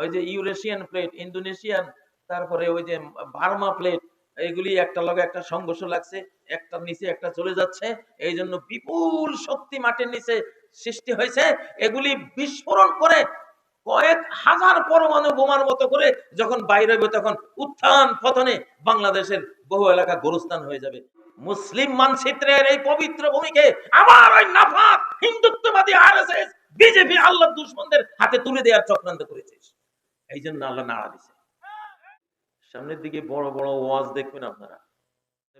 ওই যে Eurasian plate, Indonesian, তারপরে ওই যে বার্মা প্লেট, এগুলি একটা লগে একটা সংঘর্ষ লাগছে, একটা নিচে, একটা চলে যাচ্ছে। এই জন্য বিপুল শক্তি মাটির নিচে সৃষ্টি হয়েছে। এগুলি বিস্ফোরণ করে কয়েক হাজার পরমাণু বোমার মতো করে যখন বাইরে হবে তখন উত্থান পতনে বাংলাদেশের বহু এলাকা গোরস্থান হয়ে যাবে। মুসলিম মানচিত্রের এই পবিত্র ভূমিকে আমার ওই নাফাত হিন্দুত্ববাদী আরএসএস বিজেপি আল্লাহ দুশ্মনদের হাতে তুলে দেওয়ার চক্রান্ত করেছিস এই জন্য আল্লাহ নাড়া দিছে। সামনের দিকে বড় বড় ওয়াজ দেখবেন আপনারা।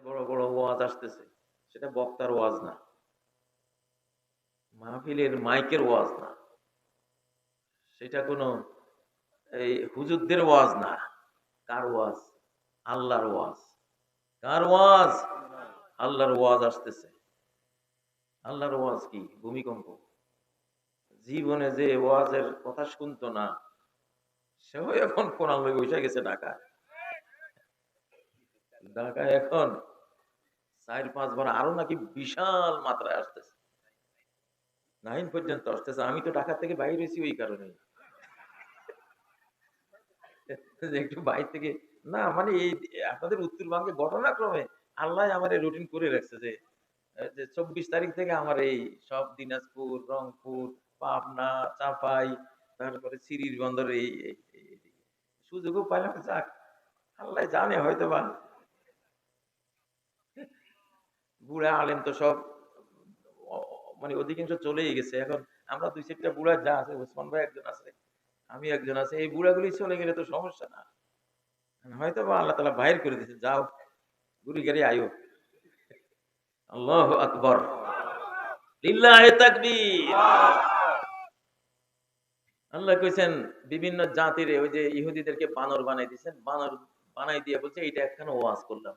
বড় বড় ওয়াজ আসতেছে। সেটা বক্তার ওয়াজ না। মাহফিলের মাইকের ওয়াজ না। সেটা কোনো এই হুজুরদের ওয়াজ না। কার ওয়াজ? আল্লাহর ওয়াজ। কার ওয়াজ? আল্লাহর ওয়াজ আসতেছে। আল্লাহর ওয়াজ কি? ভূমিকম্প। জীবনে যে ওয়াজের কথা শুনতো না সেও এখন কোরআন লই বসে গেছে ঢাকায়। ঢাকায় এখন চার পাঁচ বার আরও নাকি বিশাল মাত্রায় আসতেছে। নাইন পর্যন্ত আসতেছে। আমি তো ঢাকা থেকে বাইরে হয়েছি ওই কারণে একটু বাইরে থেকে না মানে এই আপনাদের উত্তরবঙ্গে ঘটনাক্রমে আল্লাহ আমার এই রুটিন করে রাখছে যে যে চব্বিশ তারিখ থেকে আমার এই সব দিনাজপুর, রংপুর, পাবনা, চাপাই তারপরে সিরিজ বন্দর এই সুযোগও পাইলাম, যাক, আল্লাহ জানে হয়তো বা বুড়া আলেম তো সব মানে অধিকাংশ চলেই গেছে। এখন আমরা দুই চারটা বুড়া যা আছে, ওসমান ভাই একজন আছে, আমি একজন আছে, এই বুড়াগুলি চলে গেলে তো সমস্যা না। হয়তো বা আল্লাহ তালা বাইর করে দিয়েছে, যাও গুড়ি গাড়ি আয়ো। আল্লাহ আকবর। লিল্লাহে তাকবীর। আল্লাহ কইছেন, বিভিন্ন জাতির ওই যে ইহুদিদেরকে বানর বানাই দিয়েছেন, বানর বানাই দিয়ে বলছে এটা একখানে ওয়াজ করলাম?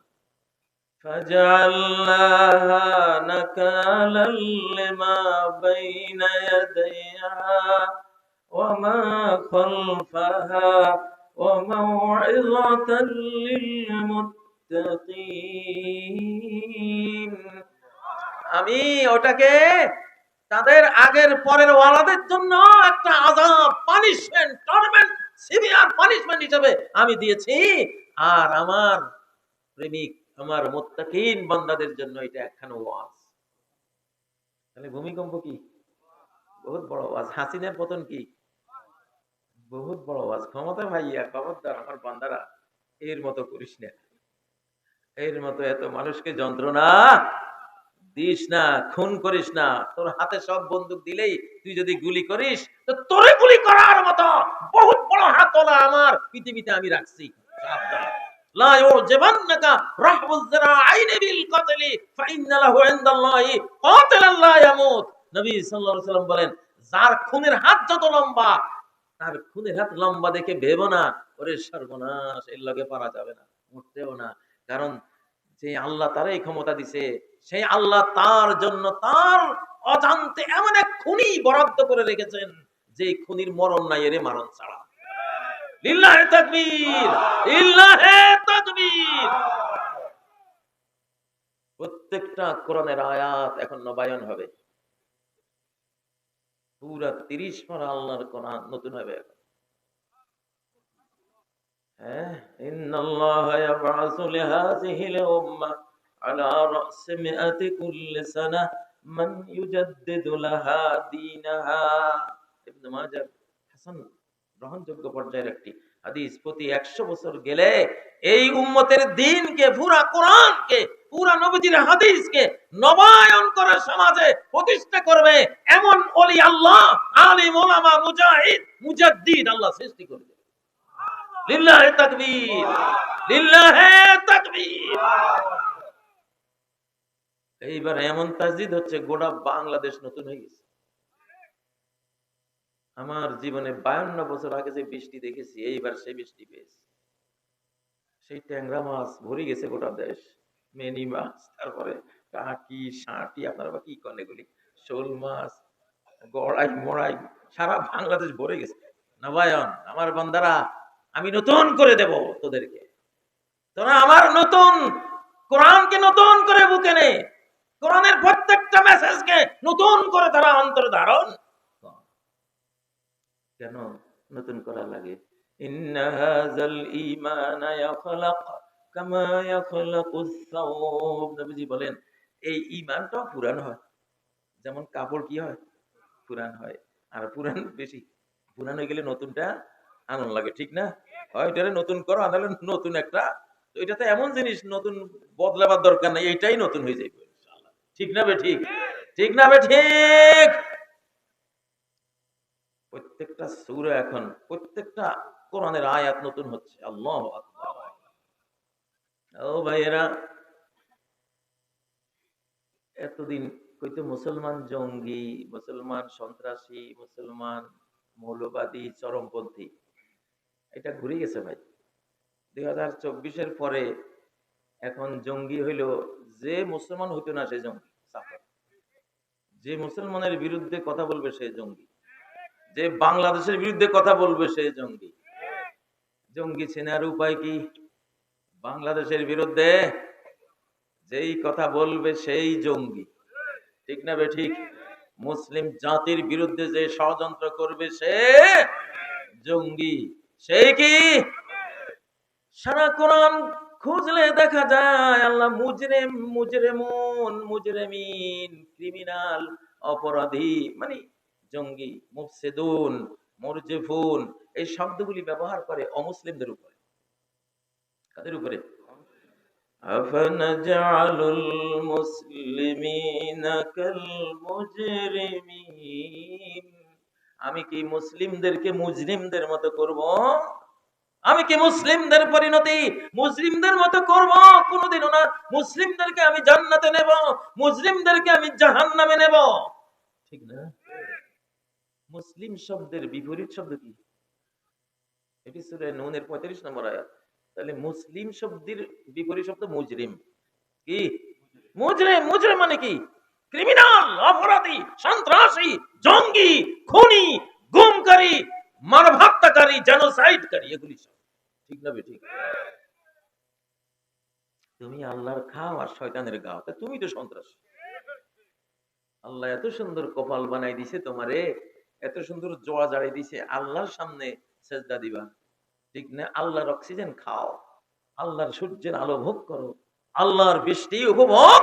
আমি ওটাকে তাদের আগের পরের ওয়ালাদের জন্য পানিশমেন্ট টর্মেন্ট সিভিয়ার পানিশমেন্ট হিসেবে আমি দিয়েছি। আর আমার প্রেমিক, আমার মুত্তাকিন বান্দাদের জন্য এটা একখানা ওয়াজ। তাহলে ভূমিকম্প কি? বহুত বড় ওয়াজ। হাসিনের পতন কি? বহুত বড় ওয়াজ। ক্ষমতা ভাইয়া, খবরদার, আমার বান্দারা, এর মতো করিস না। এর মতো এত মানুষকে যন্ত্রণা দিস না, খুন করিস না। তোর হাতে সব বন্দুক দিলেই তুই যদি গুলি করিস, তো তোরে গুলি করার মতো বহুত বড় হাতলা আমার পৃথিবীতে আমি রাখছি। যার খুনের হাত যত লম্বা, তার খুনের হাত লম্বা দেখে ভেবো না সর্বনাশ লগে পারা যাবে না না। কারণ যে আল্লাহ তার এই ক্ষমতা দিছে, সেই আল্লাহ তার জন্য তার অজান্তে এমন এক খুনি বরাদ্দ করে রেখেছেন, যে খুনির মরণ নাই, এরে মারণ ছাড়া। তাকবীর তাকবীর। প্রত্যেকটা কোরআনের আয়াত এখন নবায়ন হবে। পুরা তিরিশ পারা আল্লাহর কোরআন নতুন হবে এখন। আলা সানাহ মান ইউজাদ্দিদু লাহা দীনাহা ইবনে মাজাহ হাসান গ্রহণযোগ্য পর্যায়ের একটি হাদিস, প্রতি একশো বছর গেলে এই উম্মতের দিনকে, পুরা কোরআনকে, পুরা নবীজির হাদিসকে নবায়ন করে সমাজে প্রতিষ্ঠা করবে এমন ওলি আল্লাহ, আলিম ওলামা মুজাহিদ, মুজাদ্দিদ আল্লাহ সৃষ্টি করবে। লিল্লাহে তাকবীর লিল্লাহে তাকবীর। এইবার এমন তাজদিদ হচ্ছে, গোটা বাংলাদেশ নতুন হয়ে গেছে। আমার জীবনে বায়ান্ন বছর আগে যে বৃষ্টি দেখেছি, এইবার সেই বৃষ্টি পেয়েছি। সেই ট্যাংরা মাছ ভরে গেছে গোটা দেশ, মেনি মাছ, তারপরে কাকি, সাঁটি, আপনারা বা কি কন এগুলি? শোল মাছ, গড়াই, মড়াই, সারা বাংলাদেশ ভরে গেছে। নবায়ন আমার বান্দারা আমি নতুন করে দেব তোদেরকে। তোরা আমার নতুন, কোরআনকে নতুন করে বুকে নে। কোরআনের প্রত্যেকটা মেসেজকে নতুন করে তারা অন্তর ধারণ কেন নতুন করা লাগে? বলেন, এই ইমানটা পুরান হয়। যেমন কাপড় কি হয়? পুরান হয়। আর পুরান বেশি। পুরান হয়ে গেলে নতুনটা আনন্দ লাগে, ঠিক না? এটারে নতুন করো আনালে নতুন একটা। তো এটা তো এমন জিনিস, নতুন বদলাবার দরকার নাই, এইটাই নতুন হয়ে যাবে ঠিক না বে, ঠিক? ঠিক না বে, ঠিক? প্রত্যেকটা সূরা এখন, প্রত্যেকটা কোরআনের আয়াত নতুন হচ্ছে, আল্লাহ ও ভাইয়েরা, এতদিন কইতো মুসলমান জঙ্গি, মুসলমান সন্ত্রাসী, মুসলমান মৌলবাদী, চরমপন্থী এটা ঘুরে গেছে ভাই। দুই হাজার চব্বিশের পরে এখন জঙ্গি হইল, যে মুসলমান হইতো না সে জঙ্গি যে মুসলমানের বিরুদ্ধে কথা বলবে সে জঙ্গি। যে বাংলাদেশের বিরুদ্ধে কথা বলবে সে জঙ্গি। জঙ্গি চেনার উপায় কি? বাংলাদেশের বিরুদ্ধে যেই কথা বলবে সেই জঙ্গি। ঠিক না বে ঠিক? মুসলিম জাতির বিরুদ্ধে যে ষড়যন্ত্র করবে সে জঙ্গি। সেই কি? সারা কোরআন খুঁজলে দেখা যায় আল্লাহ মুজরেম, মুজরেমুন, মুজরেমিন, ক্রিমিনাল, অপরাধী মানে জঙ্গি, মুফসেদুন, মুরজেফুন, এই শব্দগুলি ব্যবহার করে অমুসলিমদের উপরে। কাদের উপরে? আফনাজআলুল মুসলিমিনা কাল মুজরিমিন। আমি কি মুসলিমদেরকে মুজরিমদের মতো করব? আমি কি মুসলিমদের পরিণতি মুসলিমদের মতো করব? কোনোদিনও না। মুসলিমদেরকে আমি জান্নাতে নেব। মুসলিমদেরকে আমি জাহান্নামে নেব। ঠিক না? মুসলিম শব্দের বিপরীত শব্দ কি? এটি সূরা নুনের 35 নম্বর আয়াত। তাহলে মুসলিম শব্দের বিপরীত শব্দ মুজরিম। কি? মুজরিম। মুজরিম মানে কি? ক্রিমিনাল, অপরাধী, সন্ত্রাসী জঙ্গি, খুনি, গুমকারী মানব হত্যাকারী জেনোসাইডকারী এগুলি সব। ঠিক না ঠিক? তুমি আল্লাহর খাও আর শয়তানের গাও, তা তুমি তো সন্ত্রাসী। আল্লাহ এত সুন্দর কপাল বানাই দিছে তোমারে, এত সুন্দর জোয়া জাড়াই দিছে, আল্লাহর সামনে সেজদা দিবা। ঠিক না? আল্লাহর অক্সিজেন খাও, আল্লাহর সূর্যের আলো ভোগ করো, আল্লাহর বৃষ্টি উপভোগ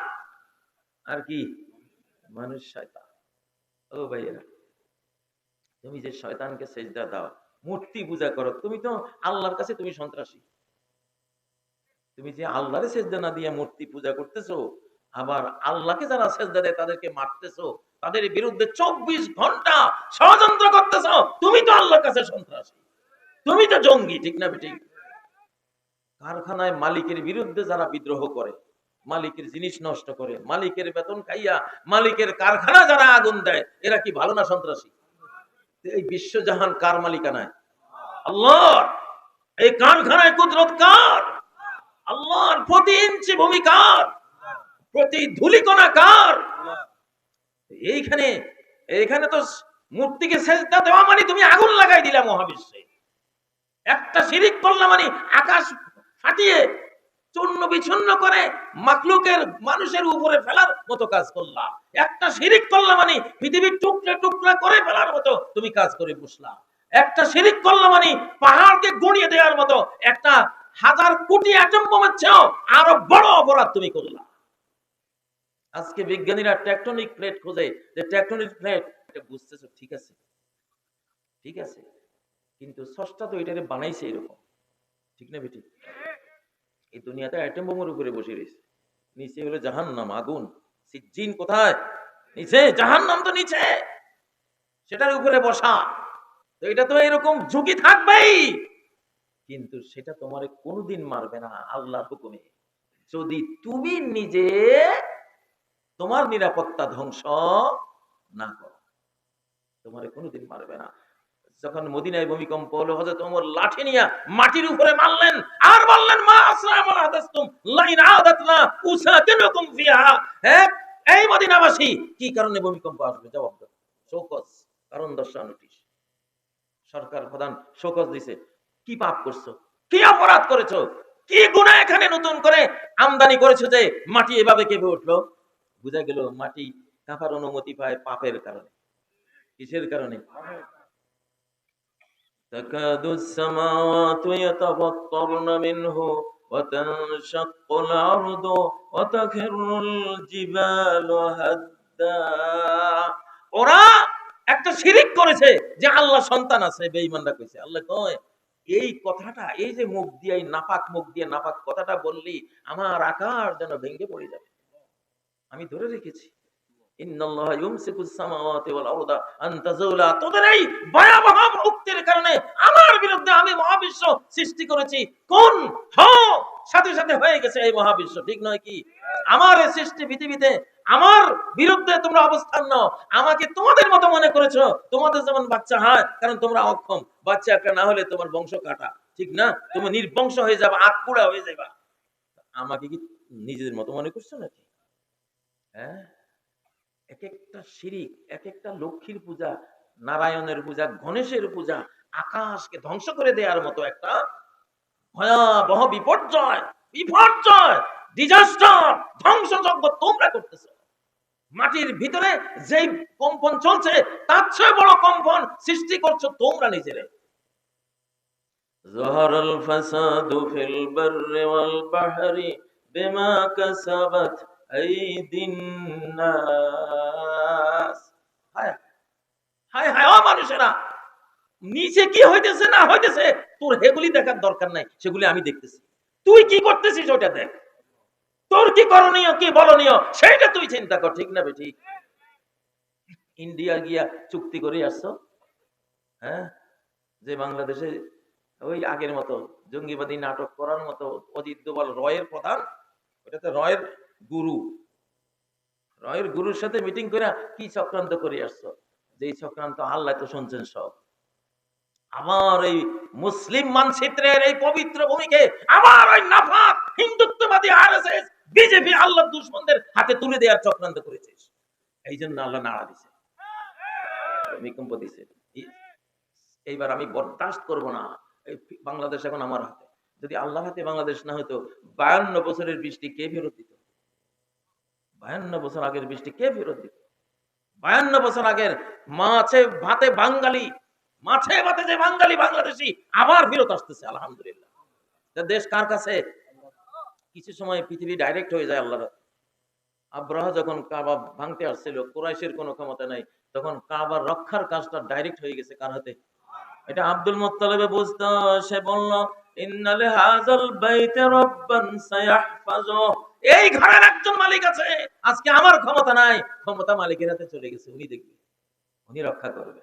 আর কি? মানুষ শয়তান। ও ভাইয়েরা, তুমি যে শয়তানকে সেজদা দাও, মূর্তি পূজা করো, তুমি তো আল্লাহর কাছে তুমি সন্ত্রাসী। তুমি যে আল্লাহরে সেজদা না দিয়ে মূর্তি পূজা করতেছো, আবার আল্লাহকে যারা সেজদা দেয় তাদেরকে মারতেছো, তাদের বিরুদ্ধে চব্বিশ ঘণ্টা ষড়যন্ত্র করতেছো, তুমি তো আল্লাহর কাছে সন্ত্রাসী। তুমি তো জঙ্গি, ঠিক না ঠিক কারখানায় মালিকের বিরুদ্ধে যারা বিদ্রোহ করে মালিকের জিনিস নষ্ট করে, মালিকের বেতন খাইয়া মালিকের কারখানা যারা আগুন দেয়, এরা কি ভালো না সন্ত্রাসী? এই বিশ্বজাহান কার মালিকানায়? আল্লাহর। এই কারখানায় কুদরত কার? আল্লাহর প্রতি ইঞ্চি ভূমিকার প্রতি ধুলিকণা কার? এইখানে এইখানে তো মূর্তিকে সেজদা দেওয়া মানে তুমি আগুন লাগাই দিলা মহাবিশ্বে। একটা শিরিক করলাম মানে আকাশ ফাটিয়ে চূর্ণ বিচ্ছন্ন করে মাকলুকের মানুষের উপরে ফেলার মতো কাজ করলাম একটা শিরিক করলাম মানে পৃথিবীর টুকরা টুকরা করে ফেলার মতো তুমি কাজ করে বসলাম একটা শিরিক করলাম মানে পাহাড়কে গড়িয়ে দেওয়ার মতো একটা হাজার কোটি অ্যাটম বোমের চেয়েও আরও বড় অপরাধ তুমি করলাম আজকে বিজ্ঞানীরা টেকটনিক প্লেট খোঁজে। যে টেকটনিক প্লেট এটা বুঝতেছো, ঠিক আছে? ঠিক আছে? কিন্তু ষষ্ঠা তো এটারে বানাইছে এরকম। ঠিক না বেটি এই দুনিয়াতে অ্যাটম বোমের উপরে বসে রয়েছে। নিচে হলো জাহান নাম আগুন। সিজ্জিন কোথায়? নিচে জাহান নাম তো নিচে। সেটার উপরে বসা। তো এটা তো এরকম ঝুঁকি থাকবেই। কিন্তু সেটা তোমারে কোনোদিন মারবে না, আল্লাহর হুকুমে। যদি তুমি নিজে তোমার নিরাপত্তা ধ্বংস না করো, তোমারে কোনোদিন মারবে না। যখন মদিনায় ভূমিকম্প হলো, হযরত ওমর লাঠি নিয়ে মাটির উপরে মারলেন, আর বললেন, মা আসলাম আদাস্তুম, লাইন আদাতনা উসাকিনুকুম ফিহা। হ্যাঁ এই মদিনাবাসী, কি কারণে ভূমিকম্প আসবে? জবাব দাও। শোকজ, কারণ দর্শা নোটিশ। সরকার প্রধান শোকজ দিছে, কি পাপ করছ? কি অপরাধ করেছ? কি গুনাহ এখানে নতুন করে আমদানি করেছ যে মাটি এভাবে কেঁপে উঠল? বুঝা গেল, মাটি কাঁপার অনুমতি পায় পাপের কারণে। কিসের কারণে? تكاد السماوات يتفطرن منه وتنشق الأرض وتخر الجبال هدا ওরা একটা শিরিক করেছে যে আল্লাহ সন্তান আছে বেঈমানরা কইছে আল্লাহ কয় এই কথাটা এই যে মুখ দিয়ে এই নাপাক মুখ দিয়ে নাপাক কথাটা বললি আমার আকার যেন ভেঙে পড়ে যাবে আমি ধরে রেখেছি আমার বিরুদ্ধে তোমরা অবস্থান নাও। আমাকে তোমাদের মতো মনে করেছ। তোমাদের যেমন বাচ্চা হয়, কারণ তোমরা অক্ষম। বাচ্চা একটা না হলে তোমার বংশ কাটা। ঠিক না? তুমি নির্বংশ হয়ে যাবে আকুড়া হয়ে যাবা আমাকে কি নিজেদের মতো মনে করছ নাকি? হ্যাঁ? এক একটা শিরিক এক একটা লক্ষ্মীর পূজা নারায়ণের পূজা গণেশের পূজা আকাশকে ধ্বংস করে দেওয়ার মতো একটা ভয়াবহ বিপর্যয় বিপর্যয় ডিজাস্টার ধ্বংসযজ্ঞ তোমরা করতেছ মাটির ভিতরে যেই কম্পন চলছে তার চেয়ে বড় কম্পন সৃষ্টি করছো তোমরা নিজেরা ظهر الفساد في البر والبحر بما كسبت أيدي الناس নিচে কি হইতেছে, না হইতেছে? তোর হেগুলি দেখার দরকার নাই, সেগুলি আমি দেখতেছি। তুই কি করতেছিস দেখ। তোর কি করণীয়, কি বলনীয় সেইটা তুই চিন্তা কর, ঠিক না বেটি ইন্ডিয়া গিয়া চুক্তি করে আসছো? হ্যাঁ? যে বাংলাদেশে ওই আগের মতো জঙ্গিবাদী নাটক করার মতো অজিত দোবাল রয়ের প্রধান ওটাতে রয়ের গুরু। রয়ের গুরুর সাথে মিটিং করে কি চক্রান্ত করে আসছো? যে চক্রান্ত আল্লাহ তো শুনছেন সব। আমার এই মুসলিম মানচিত্রের এই পবিত্র ভূমিকে আমার ওই নাফাক, হিন্দুত্ববাদী আরএসএস, বিজেপি আল্লাহ দুশ্মনদের হাতে তুলে দেওয়ার চক্রান্ত করেছিস। এই জন্য আল্লাহ নাড়া দিছে। ভূমিকম্প দিছে। এইবার আমি বরদাস্ত করব না। এই বাংলাদেশ এখন আমার হাতে। যদি আল্লাহ হাতে বাংলাদেশ না হতো, বায়ান্ন বছরের বৃষ্টি কে ফেরত দিত? বায়ান্ন বছর আগের বৃষ্টি কে ফেরত দিত বায়ান্ন বছর আগের মাছে ভাতে বাঙালি, মাছে ভাতে যে বাঙালি বাংলাদেশি আবার ফেরত আসতেছে, আলহামদুলিল্লাহ। দেশ কার কাছে? কিছু সময় পৃথিবী ডাইরেক্ট হয়ে যায় আল্লাহর হাতে। আব্রাহা যখন কাবা ভাঙতে আসছিল, কুরাইশের কোনো ক্ষমতা নাই, তখন কাবার রক্ষার কাজটা ডাইরেক্ট হয়ে গেছে কার হাতে? এটা আব্দুল মুত্তালিবে বুঝতো সে বলল ইন্নালে হাজাল বাইতে রব্বান সায়াহফাজু এই ঘরের একজন মালিক আছে আজকে আমার ক্ষমতা নাই ক্ষমতা মালিকের হাতে চলে গেছে উনি দেখবে উনি রক্ষা করবে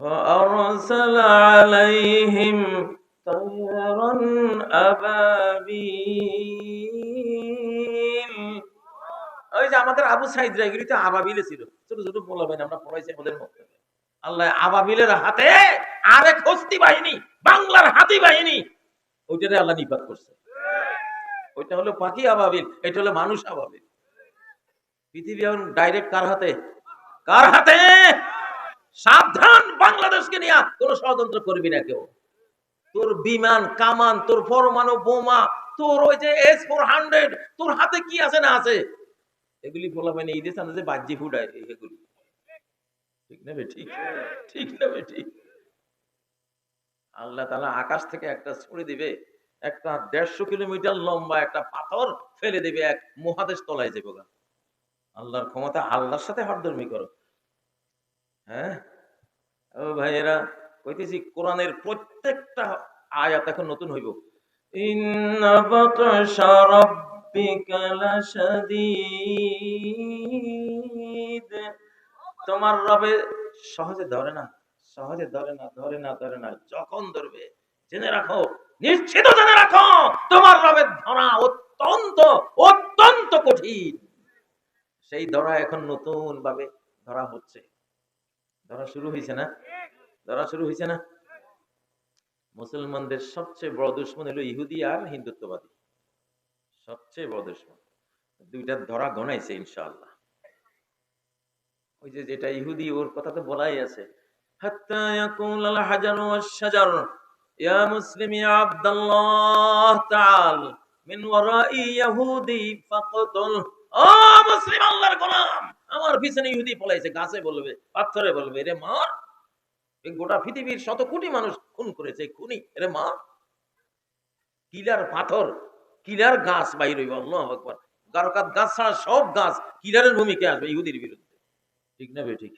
وأرسل عليهم طيرا أبابيل ওই যে আমাদের আবু সাইদ রাইগুলি তো আবাবিলে ছিল ছোট ছোট বলাবেন আমরা পড়াইছি আমাদের মধ্যে আল্লাহ আবাবিলের হাতে আরেক হস্তি বাহিনী, বাংলার হাতি বাহিনী, ওইটারে আল্লাহ নিপাত করছে। ওইটা হলো পাখি আবাবিল, এটা হলো মানুষ আবাবিল। পৃথিবী এখন ডাইরেক্ট কার হাতে? কার হাতে? সাবধান বাংলাদেশকে নিয়ে কোন ষড়যন্ত্র করবি না কেউ। তোর বিমান, কামান, তোর পরমাণু, বোমা, তোর ওই যে এস ফোর হান্ড্রেড তোর হাতে কি আছে না আছে? এগুলি বলা হয় না ঈদের সামনে যে বাহ্যি ফুটায় এগুলি। ঠিক ঠিক? আল্লাহ তালা আকাশ থেকে একটা ছড়ে দিবে, একটা দেড়শো কিলোমিটার লম্বা একটা পাথর ফেলে দিবে, এক মহাদেশ তলায় আল্লাহর ক্ষমতা আল্লাহর সাথে হরদর্মি করো। হ্যাঁ? ও ভাইয়েরা, কইতেছি কোরআনের প্রত্যেকটা আয়াত এখন নতুন হইব। ইন্না রাব্বিকা লাশাদীদ। তোমার রবে সহজে ধরে না, সহজে ধরে না ধরে না ধরে না, যখন ধরবে, জেনে রাখো, নিশ্চিত জেনে রাখো, তোমার রবে ধরা অত্যন্ত অত্যন্ত কঠিন। সেই ধরা এখন নতুন ভাবে ধরা হচ্ছে। ধরা শুরু হয়েছে না? ধরা শুরু হয়েছে না? মুসলমানদের সবচেয়ে বড় দুশ্মন হলো ইহুদি আর হিন্দুত্ববাদী। সবচেয়ে বড় দুশ্মন। দুইটা ধরা গনাইছে, ইনশাআল্লাহ। ওই যে যেটা ইহুদি, ওর কথা তো বলাই আছে। ইহুদি বলবে, পাথরে বলবে রে গোটা পৃথিবীর শত কোটি মানুষ খুন করেছে খুনি রে মার। কিলার পাথর, কিলার গাছ বাইর হইব গারকাত গাছ ছাড়া সব গাছ কিলারের ভূমিকা আসবে ইহুদির বিরুদ্ধে। ঠিক না বে ঠিক?